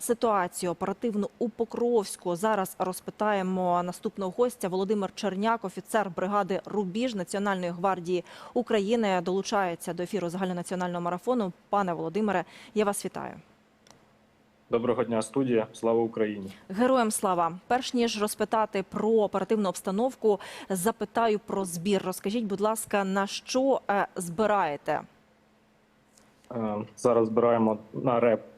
ситуацію оперативну у Покровську зараз розпитаємо наступного гостя Володимир Черняк, офіцер бригади Рубіж Національної гвардії України, долучається до ефіру загальнонаціонального марафону. Пане Володимире, я вас вітаю. Доброго дня, студія. Слава Україні. Героям слава. Перш ніж розпитати про оперативну обстановку, запитаю про збір. Розкажіть, будь ласка, на що е, збираєте? Е, Зараз збираємо на РЕП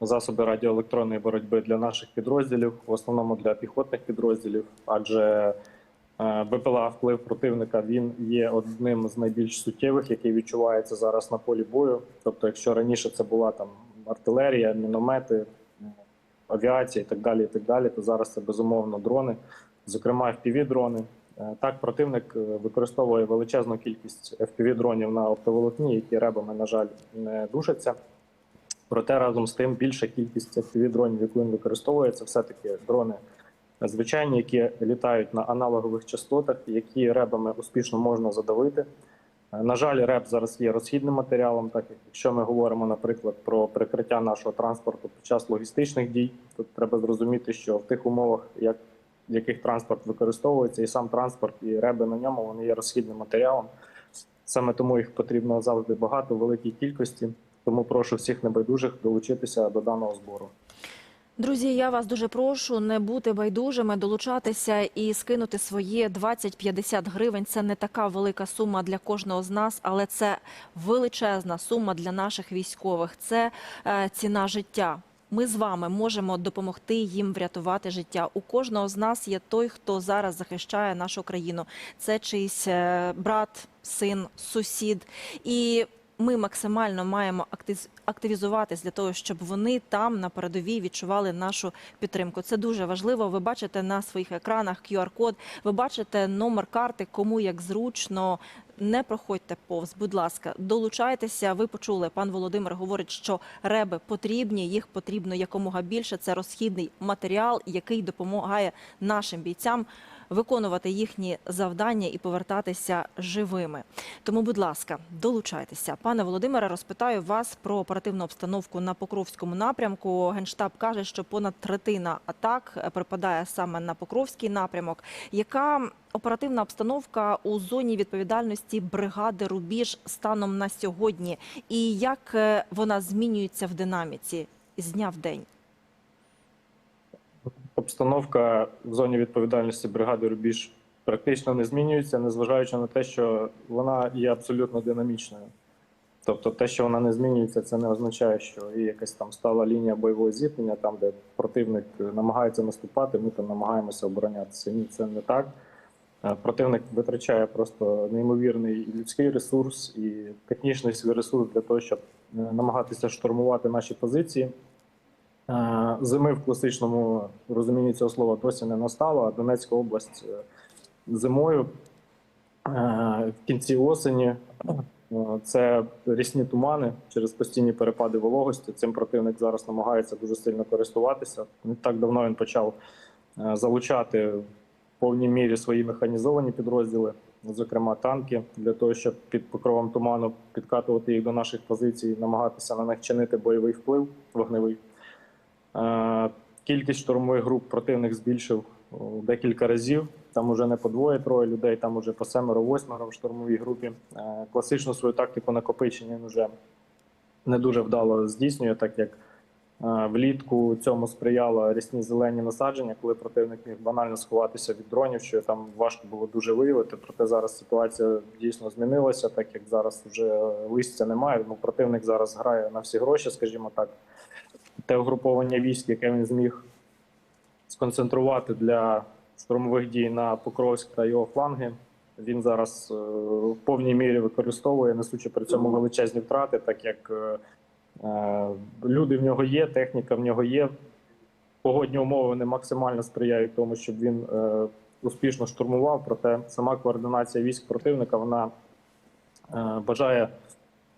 засоби радіоелектронної боротьби для наших підрозділів, в основному для піхотних підрозділів, адже е, БПЛА вплив противника він є одним з найбільш суттєвих, який відчувається зараз на полі бою. Тобто, якщо раніше це була там артилерія, міномети, авіація і так далі, і так далі, то зараз це безумовно дрони, зокрема fpv дрони. Е, Так, противник е, використовує величезну кількість fpv дронів на оптоволокні, які ребами, на жаль, не душаться. Проте разом з тим більша кількість fpv дронів, яку він використовує, це все-таки дрони звичайні, які літають на аналогових частотах, які ребами успішно можна задавити. На жаль, реб зараз є розхідним матеріалом, так як якщо ми говоримо, наприклад, про прикриття нашого транспорту під час логістичних дій, то треба зрозуміти, що в тих умовах, як в яких транспорт використовується, і сам транспорт, і реби на ньому вони є розхідним матеріалом. Саме тому їх потрібно завжди багато, в великій кількості. Тому прошу всіх небайдужих долучитися до даного збору. Друзі, я вас дуже прошу не бути байдужими, долучатися і скинути своє 20-50 гривень. Це не така велика сума для кожного з нас, але це величезна сума для наших військових. Це е, ціна життя. Ми з вами можемо допомогти їм врятувати життя. У кожного з нас є той, хто зараз захищає нашу країну. Це чийсь е, брат, син, сусід. І ми максимально маємо активізуватись для того, щоб вони там на передовій відчували нашу підтримку. Це дуже важливо. Ви бачите на своїх екранах QR-код, ви бачите номер карти, кому як зручно. Не проходьте повз, будь ласка, долучайтеся. Ви почули, пан Володимир говорить, що реби потрібні, їх потрібно якомога більше. Це розхідний матеріал, який допомагає нашим бійцям виконувати їхні завдання і повертатися живими. Тому, будь ласка, долучайтеся. Пане Володимире, розпитаю вас про оперативну обстановку на Покровському напрямку. Генштаб каже, що понад третина атак припадає саме на Покровський напрямок. Яка оперативна обстановка у зоні відповідальності бригади Рубіж станом на сьогодні? І як е, вона змінюється в динаміці з дня в день? Обстановка в зоні відповідальності бригади Рубіж практично не змінюється, незважаючи на те, що вона є абсолютно динамічною. Тобто, те, що вона не змінюється, це не означає, що є якась там стала лінія бойового зіткнення, там, де противник намагається наступати, ми там намагаємося оборонятися. Ні, це не так. Е, Противник витрачає просто неймовірний людський ресурс і технічний свій ресурс для того, щоб е, намагатися штурмувати наші позиції. Зими в класичному розумінні цього слова досі не настало, а Донецька область е, зимою е, в кінці осені е, це рісні тумани через постійні перепади вологості. Цим противник зараз намагається дуже сильно користуватися. Не так давно він почав залучати в повній мірі свої механізовані підрозділи, зокрема танки, для того, щоб під покровом туману підкатувати їх до наших позицій, намагатися на них чинити бойовий вплив вогневий. Е, Кількість штурмових груп противник збільшив декілька разів. Там уже не по двоє-троє людей, там уже по семеро-восьмеро в штурмовій групі. Е, Класичну свою тактику накопичення він вже не дуже вдало здійснює, так як е, влітку цьому сприяло рісні зелені насадження, коли противник міг банально сховатися від дронів, що там важко було дуже виявити. Проте зараз ситуація дійсно змінилася, так як зараз вже листя немає. Ну, противник зараз грає на всі гроші, скажімо так те угруповання військ, яке він зміг сконцентрувати для штурмових дій на Покровськ та його фланги. Він зараз е, в повній мірі використовує, несучи при цьому величезні втрати, так як е, е, люди в нього є, техніка в нього є. Погодні умови вони максимально сприяють тому, щоб він е, успішно штурмував. Проте сама координація військ противника вона е, бажає,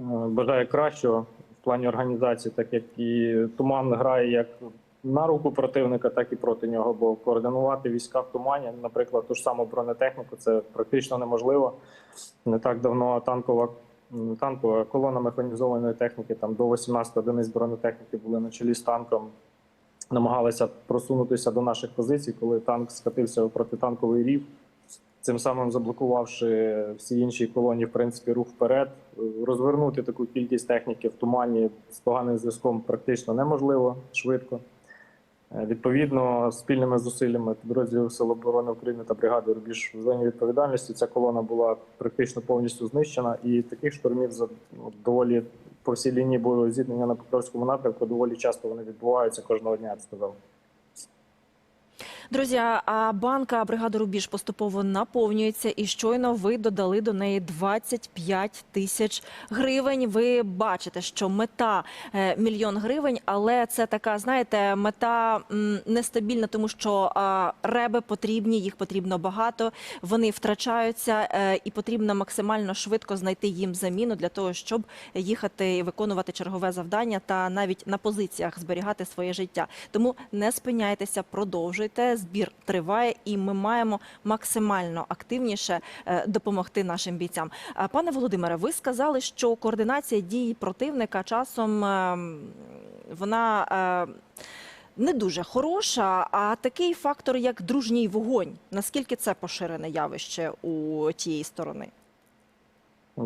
е, бажає кращого плані організації, так як і туман грає як на руку противника, так і проти нього. Бо координувати війська в тумані, наприклад, ту ж саму бронетехніку, це практично неможливо. Не так давно танкова. Танкова колона механізованої техніки, там до 18 одиниць бронетехніки були на чолі з танком. намагалися просунутися до наших позицій, коли танк скатився у протитанковий рів, цим самим заблокувавши всі інші колонії, в принципі, рух вперед. Розвернути таку кількість техніки в тумані з поганим зв'язком практично неможливо швидко. Е, Відповідно, спільними зусиллями підрозділів Сил оборони України та бригади Рубіж в зоні відповідальності ця колона була практично повністю знищена, і таких штурмів за ну, доволі по всій лінії бойового зіткнення на Покровському напрямку доволі часто вони відбуваються кожного дня. Я б сказав. Друзі, а банка бригади Рубіж поступово наповнюється, і щойно ви додали до неї 25 тисяч гривень. Ви бачите, що мета е, мільйон гривень, але це така, знаєте, мета нестабільна, тому що реби потрібні, їх потрібно багато. Вони втрачаються, е, і потрібно максимально швидко знайти їм заміну для того, щоб їхати і виконувати чергове завдання та навіть на позиціях зберігати своє життя. Тому не спиняйтеся, продовжуйте. Збір триває, і ми маємо максимально активніше е, допомогти нашим бійцям. Е, Пане Володимире, ви сказали, що координація дій противника часом е, вона. е, Не дуже хороша, а такий фактор, як дружній вогонь. Наскільки це поширене явище у тієї сторони?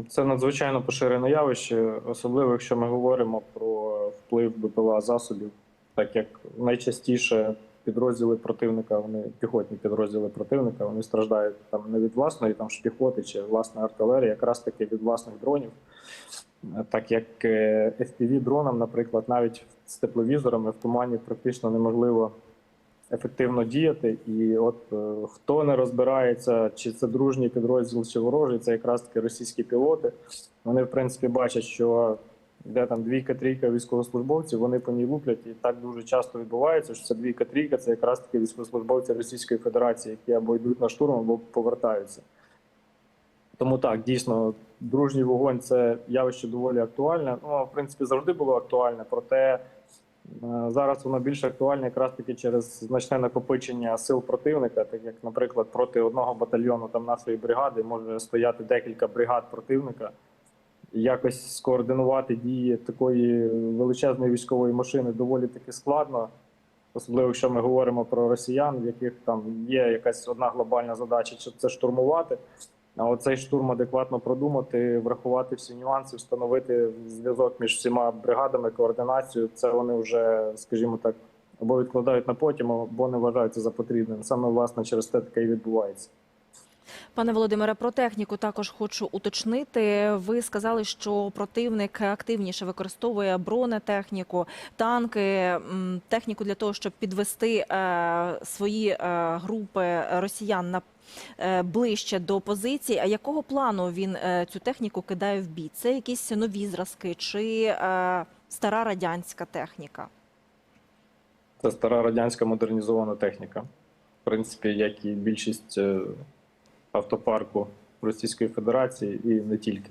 Це надзвичайно поширене явище, особливо якщо ми говоримо про вплив БПЛА засобів, так як найчастіше підрозділи противника, вони піхотні підрозділи противника, вони страждають там не від власної там ж піхоти чи власної артилерії, якраз таки від власних дронів. Е, Так як fpv дронам, наприклад, навіть з тепловізорами в тумані практично неможливо ефективно діяти. І от е, хто не розбирається, чи це дружній підрозділ, чи ворожий, це якраз таки російські пілоти. Вони, в принципі, бачать, що де там двійка-трійка військовослужбовців, вони по ній луплять, і так дуже часто відбувається, що це двійка-трійка, це якраз таки військовослужбовці Російської Федерації, які або йдуть на штурм, або повертаються. Тому так, дійсно, дружній вогонь це явище доволі актуальне. Ну, в принципі, завжди було актуальне, проте е, зараз воно більш актуальне якраз таки через значне накопичення сил противника, так як, наприклад, проти одного батальйону там нашої бригади може стояти декілька бригад противника. Якось скоординувати дії такої величезної військової машини доволі таки складно, особливо якщо ми говоримо про росіян, в яких там є якась одна глобальна задача, це штурмувати. А оцей штурм адекватно продумати, врахувати всі нюанси, встановити зв'язок між всіма бригадами, координацію. Це вони вже, скажімо так, або відкладають на потім, або не вважають це за потрібним. Саме власне через те таке і відбувається. Пане Володимире, про техніку також хочу уточнити. Ви сказали, що противник активніше використовує бронетехніку, танки, техніку для того, щоб підвести е, свої е, групи росіян на е, ближче до позицій. А якого плану він цю техніку кидає в бій? Це якісь нові зразки чи стара радянська техніка? Це стара радянська модернізована техніка. В принципі, як і більшість автопарку Російської Федерації і не тільки.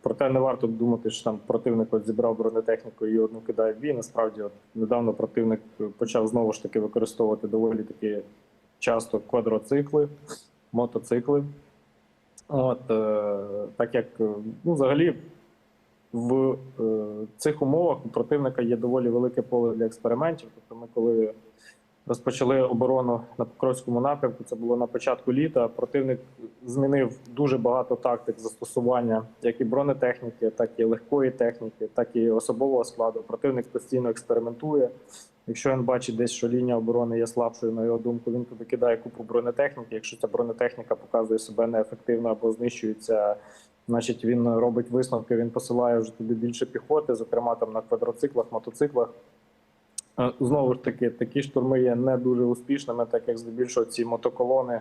Проте не варто думати, що там противник от зібрав бронетехніку і одну кидає в бій. Насправді, от недавно противник почав знову ж таки використовувати доволі таки часто квадроцикли, мотоцикли. От, е, так як е, ну, взагалі в е, цих умовах у противника є доволі велике поле для експериментів. Тобто, ми коли розпочали оборону на Покровському напрямку, це було на початку літа. Противник змінив дуже багато тактик застосування як і бронетехніки, так і легкої техніки, так і особового складу. Противник постійно експериментує. Якщо він бачить десь, що лінія оборони є слабшою, на його думку, він туди кидає купу бронетехніки. Якщо ця бронетехніка показує себе неефективно або знищується, значить він робить висновки. Він посилає вже туди більше піхоти, зокрема там на квадроциклах, мотоциклах. Знову ж таки, такі штурми є не дуже успішними, так як здебільшого ці мотоколони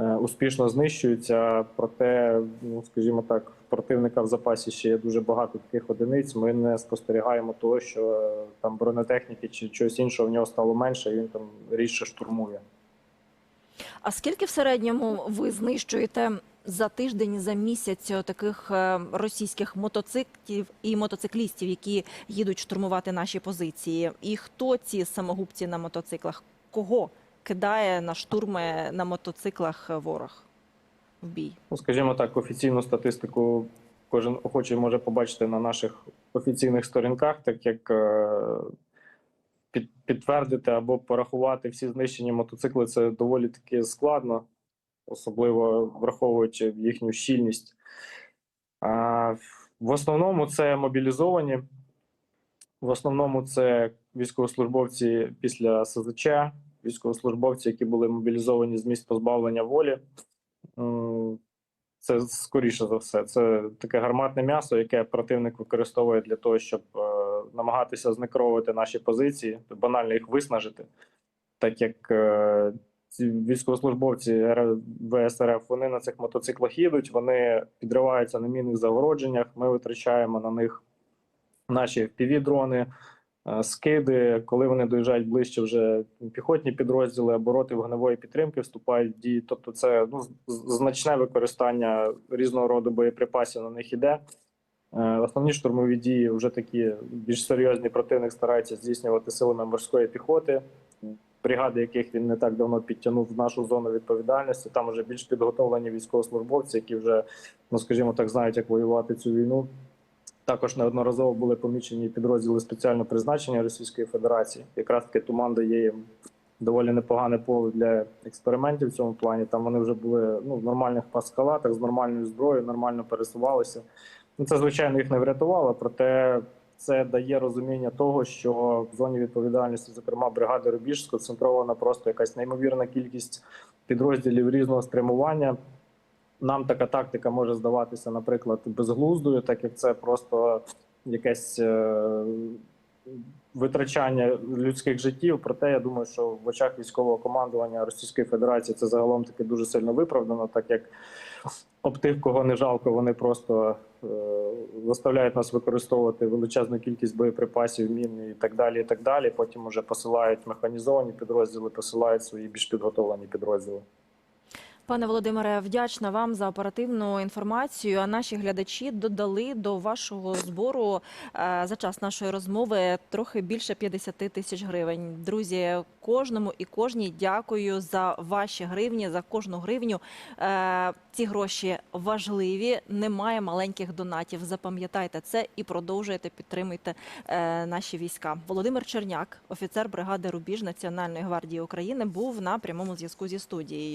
е, успішно знищуються. Проте, ну скажімо так, в противника в запасі ще є дуже багато таких одиниць. Ми не спостерігаємо того, що е, там бронетехніки чи чогось іншого в нього стало менше, і він там рідше штурмує. А скільки в середньому ви знищуєте за тиждень, за місяць таких е, російських мотоциклів і мотоциклістів, які їдуть штурмувати наші позиції? І хто ці самогубці на мотоциклах? Кого кидає на штурми на мотоциклах ворог в бій? Ну, скажімо так, офіційну статистику кожен охочий може побачити на наших офіційних сторінках, так як е, під, підтвердити або порахувати всі знищені мотоцикли це доволі таки складно, особливо враховуючи їхню щільність. В основному це мобілізовані. В основному це військовослужбовці після СЗЧ, військовослужбовці, які були мобілізовані з місць позбавлення волі. Це скоріше за все. Це таке гарматне м'ясо, яке противник використовує для того, щоб е, намагатися знекровувати наші позиції, банально їх виснажити. Так як е, ці військовослужбовці РФ ВСРФ вони на цих мотоциклах їдуть, вони підриваються на мінних загородженнях. Ми витрачаємо на них наші FPV-дрони, е, скиди. Коли вони доїжджають ближче, вже піхотні підрозділи або роти вогневої підтримки вступають в дії. Тобто, це ну, значне використання різного роду боєприпасів на них іде. Е, Основні штурмові дії вже такі більш серйозні противник старається здійснювати силами морської піхоти, бригади, яких він не так давно підтягнув в нашу зону відповідальності. Там вже більш підготовлені військовослужбовці, які вже, ну скажімо так, знають, як воювати цю війну. Також неодноразово були помічені підрозділи спеціального призначення Російської Федерації. Якраз таки туман дає їм доволі непогане поле для експериментів в цьому плані. Там вони вже були ну, в нормальних паскалатах з нормальною зброєю, нормально пересувалися. Ну, це, звичайно, їх не врятувало, проте це дає розуміння того, що в зоні відповідальності, зокрема бригади Рубіж, сконцентрована просто якась неймовірна кількість підрозділів різного спрямування. Нам така тактика може здаватися, наприклад, безглуздою, так як це просто якесь е, витрачання людських життів. Проте я думаю, що в очах військового командування Російської Федерації це загалом таки дуже сильно виправдано, так як об тих, кого не жалко, вони просто е, заставляють нас використовувати величезну кількість боєприпасів, мін і так далі. І так далі. Потім вже посилають механізовані підрозділи, посилають свої більш підготовлені підрозділи. Пане Володимире, вдячна вам за оперативну інформацію. А наші глядачі додали до вашого збору е, за час нашої розмови трохи більше 50 тисяч гривень. Друзі, кожному і кожній дякую за ваші гривні, за кожну гривню. Е, Ці гроші важливі. Немає маленьких донатів. Запам'ятайте це і продовжуйте підтримуйте е, наші війська. Володимир Черняк, офіцер бригади Рубіж Національної гвардії України, був на прямому зв'язку зі студією.